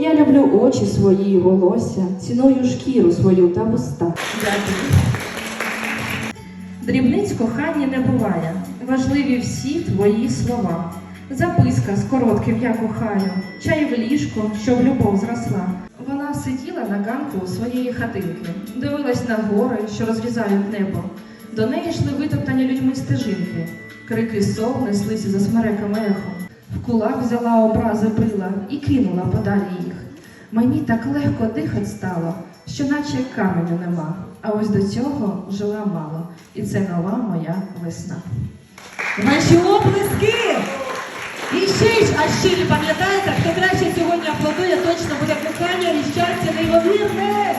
Я люблю очі свої волосся, ціную шкіру свою та вуста. Дякую. Дрібниць кохання не буває. Важливі всі твої слова. Записка з коротким я кохаю, чай в ліжко, щоб любов зросла. Вона сиділа на ганку своєї хатинки, дивилась на гори, що розрізають небо. До неї йшли витоптані людьми стежинки. Крики сов неслися за смереками ехом. В кулак взяла образи брила і кинула подалі їх. Мені так легко дихать стало, що наче каменю нема. А ось до цього жила мало, і це нова моя весна. Ваші оплески! І ще ж, а ще не пам'ятаєте, хто краще сьогодні аплодує, точно буде кохання і щастя неймовірне!